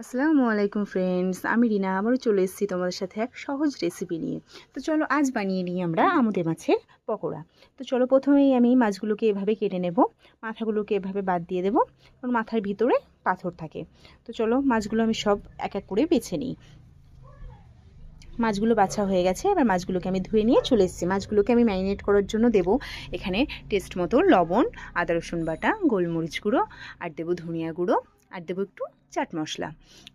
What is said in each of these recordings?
আসসালামু আলাইকুম ফ্রেন্ডস আমি রিনা, আবারও চলে এসেছি তোমাদের সাথে এক সহজ রেসিপি নিয়ে। তো চলো আজ বানিয়ে নিই আমরা আমুদে মাছের পকোড়া। তো চলো প্রথমেই আমি মাছগুলোকে এভাবে কেটে নেব, মাথাগুলোকে এভাবে বাদ দিয়ে দেবো, কারণ মাথার ভিতরে পাথর থাকে। তো চলো মাছগুলো আমি সব এক এক করে বেছে নিই। মাছগুলো বাছা হয়ে গেছে, এবার মাছগুলোকে আমি ধুয়ে নিয়ে চলে এসেছি। মাছগুলোকে আমি ম্যারিনেট করার জন্য দেবো এখানে টেস্ট মতো লবণ, আদা রসুন বাটা, গোলমরিচ গুঁড়ো, আর দেবো ধনিয়া গুঁড়ো। আর দেবো একটু চাট মশলা।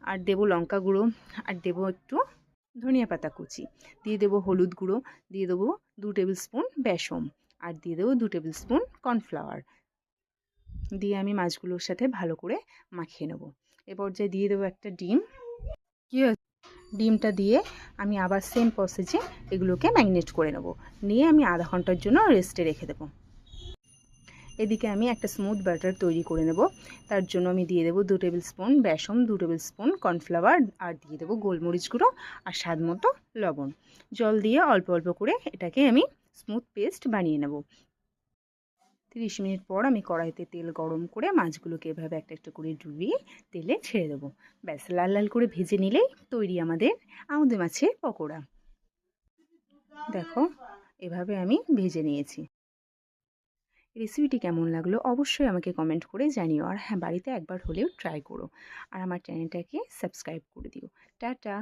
আর দেবো লঙ্কা গুঁড়ো, আর দেবো একটু ধনিয়া পাতা কুচি। দিয়ে দেবো হলুদ গুঁড়ো, দিয়ে দেবো দু টেবিল স্পুন বেসম আর দিয়ে দেবো দু টেবিল স্পুন কর্নফ্লাওয়ার। দিয়ে আমি মাছগুলোর সাথে ভালো করে মাখিয়ে নেব। এ পর্যায়ে দিয়ে দেবো একটা ডিম। কী ডিমটা দিয়ে আমি আবার সেম প্রসেসে এগুলোকে ম্যাগনেট করে নেব। নিয়ে আমি আধা ঘণ্টার জন্য রেস্টে রেখে দেবো। এদিকে আমি একটা স্মুথ ব্যাটার তৈরি করে নেব। তার জন্য আমি দিয়ে দেবো দু টেবিল স্পুন বেসন, দু টেবিল স্পুন কর্নফ্লাওয়ার আর দিয়ে দেবো গোলমরিচ গুঁড়ো আর স্বাদ মতো লবণ। জল দিয়ে অল্প অল্প করে এটাকে আমি স্মুথ পেস্ট বানিয়ে নেব। তিরিশ মিনিট পর আমি কড়াইতে তেল গরম করে মাছগুলোকে এভাবে একটা একটা করে ডুবিয়ে তেলে ছেড়ে দেবো। ব্যাস, লাল লাল করে ভেজে নিলেই তৈরি আমাদের আমাদের মাছের পকোড়া। দেখো, এভাবে আমি ভেজে নিয়েছি। রেসিপিটি কেমন লাগল অবশ্যই আমাকে কমেন্ট করে জানিও। আর হ্যাঁ বাড়িতে একবার হলেও ট্রাই করো। আর আমার চ্যানেলটাকে সাবস্ক্রাইব করে দিও। টাটা!